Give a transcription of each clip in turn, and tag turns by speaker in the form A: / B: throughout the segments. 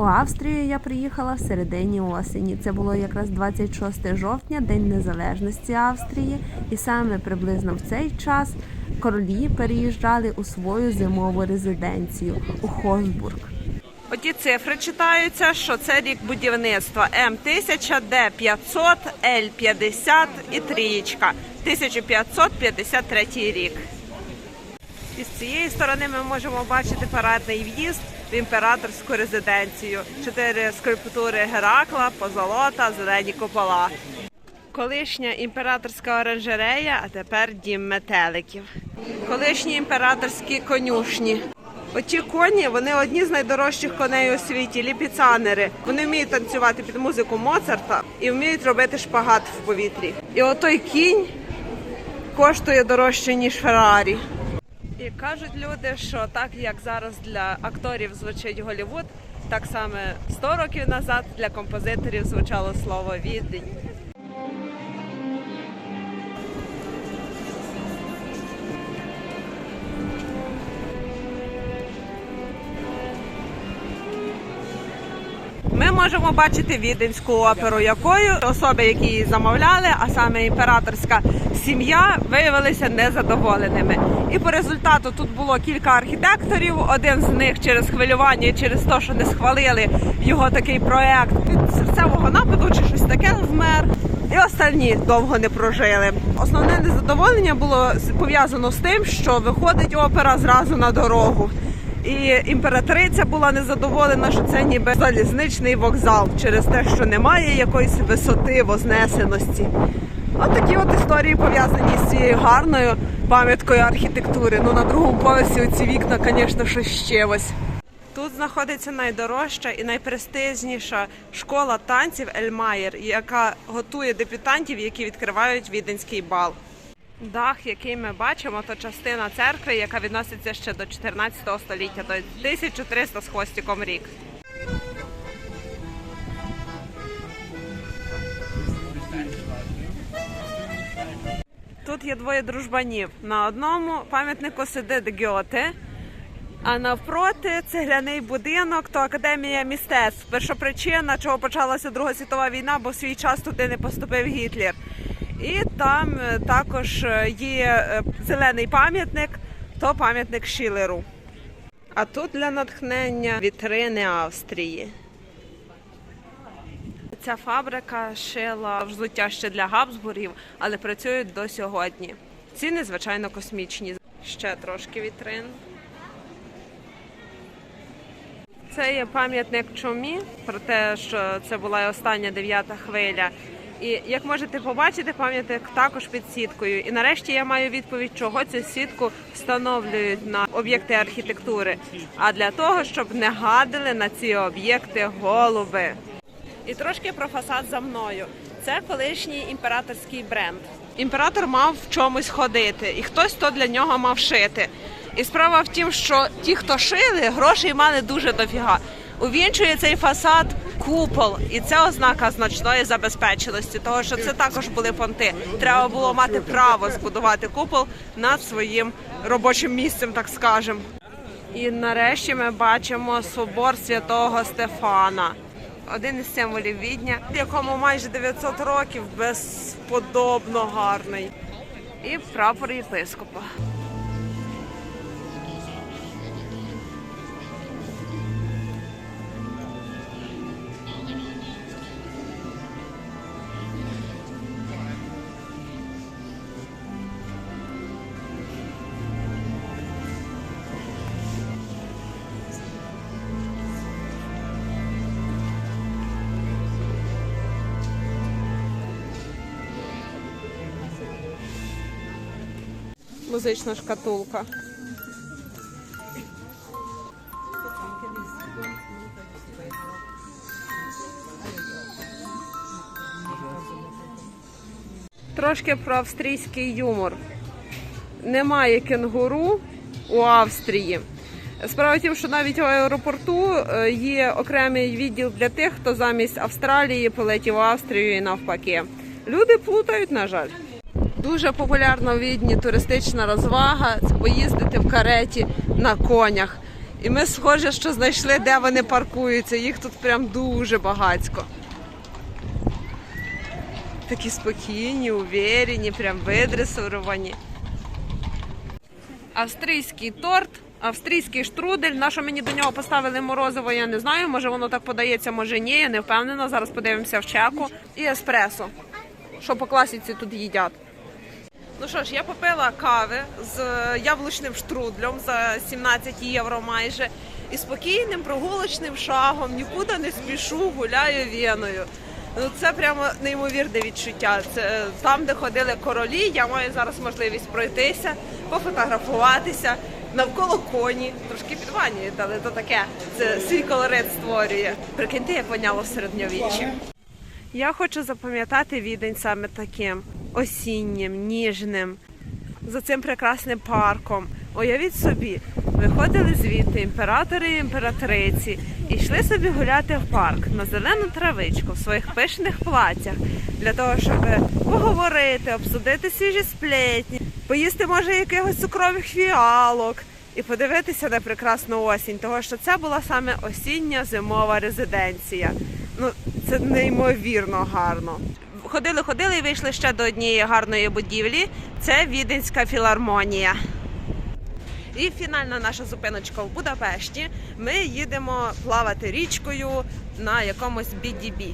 A: У Австрію я приїхала в середині осені. Це було якраз 26 жовтня, День Незалежності Австрії, і саме приблизно в цей час королі переїжджали у свою зимову резиденцію у Хосбург.
B: Оті цифри читаються, що це рік будівництва М1000, Д500, Л50 і трієчка. 1553 рік. І з цієї сторони ми можемо бачити парадний в'їзд в імператорську резиденцію. Чотири скульптури Геракла, позолота, зелені купола. Колишня імператорська оранжерея, а тепер дім метеликів. Колишні імператорські конюшні. Оті коні вони одні з найдорожчих коней у світі, ліпіцанери. Вони вміють танцювати під музику Моцарта і вміють робити шпагат в повітрі. І отой кінь коштує дорожче, ніж Феррарі. І кажуть люди, що так як зараз для акторів звучить Голівуд, так само 100 років назад для композиторів звучало слово відень. Ми можемо бачити віденську оперу, якою особи, які її замовляли, а саме імператорська сім'я, виявилися незадоволеними. І по результату тут було кілька архітекторів. Один з них через хвилювання, через те, що не схвалили його такий проект від серцевого нападу чи щось таке вмер. І останні довго не прожили. Основне незадоволення було пов'язано з тим, що виходить опера зразу на дорогу. І імператриця була незадоволена, що це ніби залізничний вокзал через те, що немає якоїсь висоти вознесеності. От такі от історії пов'язані з цією гарною пам'яткою архітектури. Ну на другому поверсі ці вікна, звісно, щось ще ось. Тут знаходиться найдорожча і найпрестижніша школа танців Ельмаєр, яка готує дебютантів, які відкривають віденський бал. Дах, який ми бачимо, то частина церкви, яка відноситься ще до 14 століття, то 1300 з хвостиком рік. Тут є двоє дружбанів. На одному пам'ятнику сидить Гьоте, а навпроти цегляний будинок то академія мистецтв. Першопричина, чого почалася Друга світова війна, бо в свій час туди не поступив Гітлер. І там е, також е, є е, зелений пам'ятник, то пам'ятник Шілеру. А тут для натхнення вітрини Австрії. Ця фабрика шила взуття ще для Габсбургів, але працюють до сьогодні. Ціни, звичайно, космічні. Ще трошки вітрин. Це є пам'ятник чумі про те, що це була і остання дев'ята хвиля. І як можете побачити, пам'ятник також під сіткою. І нарешті я маю відповідь, чого цю сітку встановлюють на об'єкти архітектури. А для того, щоб не гадили на ці об'єкти голуби. І трошки про фасад за мною. Це колишній імператорський бренд. Імператор мав в чомусь ходити, і хтось то для нього мав шити. І справа в тім, що ті, хто шили, грошей мали дуже дофіга. Увінчує цей фасад купол, і це ознака значної забезпеченості, того що це також були понти. Треба було мати право збудувати купол над своїм робочим місцем, так скажемо. І нарешті ми бачимо собор святого Стефана. Один із символів відня, якому майже 900 років, безподобно гарний. І прапор єпископа. Музична шкатулка. Трошки про австрійський юмор. Немає кенгуру у Австрії. Справа в тім, що навіть у аеропорту е, є окремий відділ для тих, хто замість Австралії полетів в Австрію і навпаки. Люди плутають, на жаль. Дуже популярна в Відні туристична розвага це поїздити в кареті на конях. І ми схоже, що знайшли, де вони паркуються. Їх тут прям дуже багацько. Такі спокійні, уверені, прям видресировані. Австрійський торт, австрійський штрудель. На що мені до нього поставили морозиво, я не знаю. Може воно так подається, може ні, я не впевнена. Зараз подивимося в чеку. І еспресо, що по класіці тут їдять. Ну що ж, я попила кави з яблучним штрудлем за 17 євро майже. І спокійним прогулочним шагом, нікуди не спішу, гуляю веною. Ну це прямо неймовірне відчуття. Це там, де ходили королі. Я маю зараз можливість пройтися, пофотографуватися навколо коні, трошки підванюють, але то таке. Це свій колорит створює. Прикиньте, як воняло в середньовіччі. Я хочу запам'ятати відень саме таким осіннім, ніжним, за цим прекрасним парком. Уявіть собі, виходили звідти імператори і імператриці і йшли собі гуляти в парк на зелену травичку в своїх пишних платтях для того, щоб поговорити, обсудити свіжі сплетні, поїсти може якихось цукрових фіалок і подивитися на прекрасну осінь, того що це була саме осіння зимова резиденція. Ну, це неймовірно гарно. Ходили, ходили і вийшли ще до однієї гарної будівлі. Це Віденська філармонія. І фінальна наша зупиночка в Будапешті. Ми їдемо плавати річкою на якомусь BDB.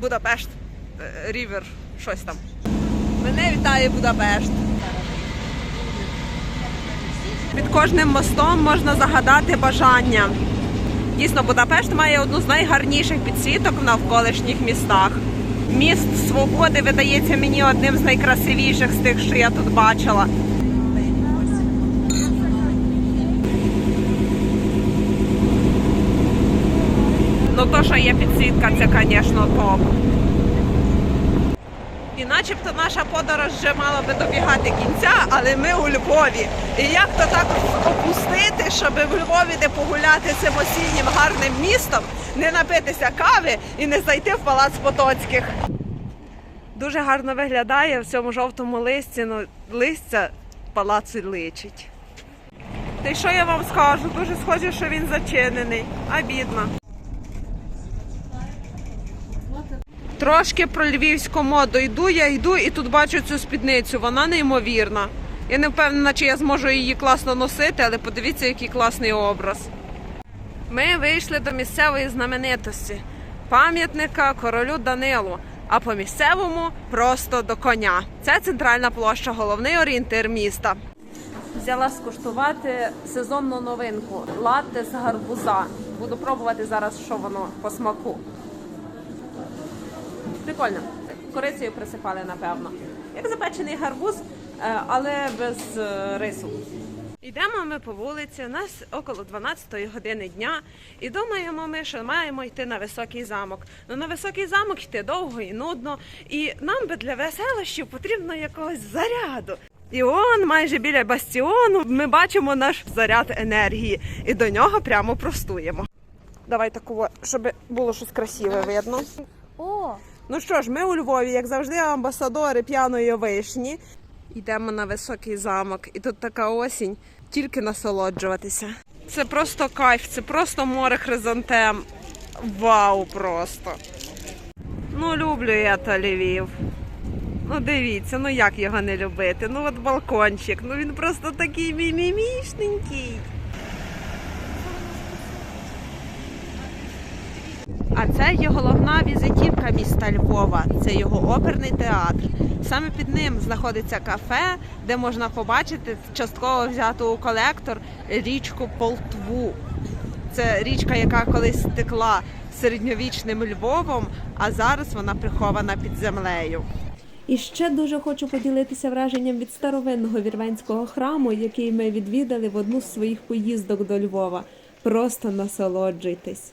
B: Будапешт е, Рівер, щось там. Мене вітає Будапешт. Під кожним мостом можна загадати бажання. Дійсно, Будапешт має одну з найгарніших підсвіток в навколишніх містах. Міст Свободи видається мені одним з найкрасивіших з тих, що я тут бачила. Ну, то, що є підсвітка, це, звісно, топ. І начебто наша подорож вже мала би добігати кінця, але ми у Львові. І як то так опустити, щоб в Львові не погуляти цим осіннім гарним містом, не напитися кави і не зайти в палац Потоцьких. Дуже гарно виглядає в цьому жовтому листі, ну листя палацу личить. Та й що я вам скажу? Дуже схоже, що він зачинений. А бідно. Трошки про львівську моду йду, я йду і тут бачу цю спідницю. Вона неймовірна. Я не впевнена, чи я зможу її класно носити, але подивіться, який класний образ. Ми вийшли до місцевої знаменитості пам'ятника королю Данилу. А по місцевому просто до коня. Це центральна площа, головний орієнтир міста. Взяла скуштувати сезонну новинку латте з гарбуза. Буду пробувати зараз, що воно по смаку. Прикольно. Корицею присипали, напевно. Як запечений гарбуз, е, але без е, рису. Йдемо ми по вулиці, у нас около 12-ї години дня, і думаємо ми, що маємо йти на високий замок. Ну на високий замок йти довго і нудно, і нам би для веселощів потрібно якогось заряду. І он майже біля бастіону ми бачимо наш заряд енергії, і до нього прямо простуємо. Давай такого, щоб було щось красиве видно.
A: О,
B: Ну що ж, ми у Львові, як завжди, амбасадори п'яної вишні. Йдемо на високий замок, і тут така осінь, тільки насолоджуватися. Це просто кайф, це просто море хризантем. Вау, просто. Ну, люблю я то Львів. Ну, дивіться, ну як його не любити? Ну от балкончик, ну він просто такий мімімішненький. Це є головна візитівка міста Львова. Це його оперний театр. Саме під ним знаходиться кафе, де можна побачити частково взяту у колектор річку Полтву. Це річка, яка колись стекла середньовічним Львовом, а зараз вона прихована під землею.
A: І ще дуже хочу поділитися враженням від старовинного вірменського храму, який ми відвідали в одну з своїх поїздок до Львова. Просто насолоджуйтесь.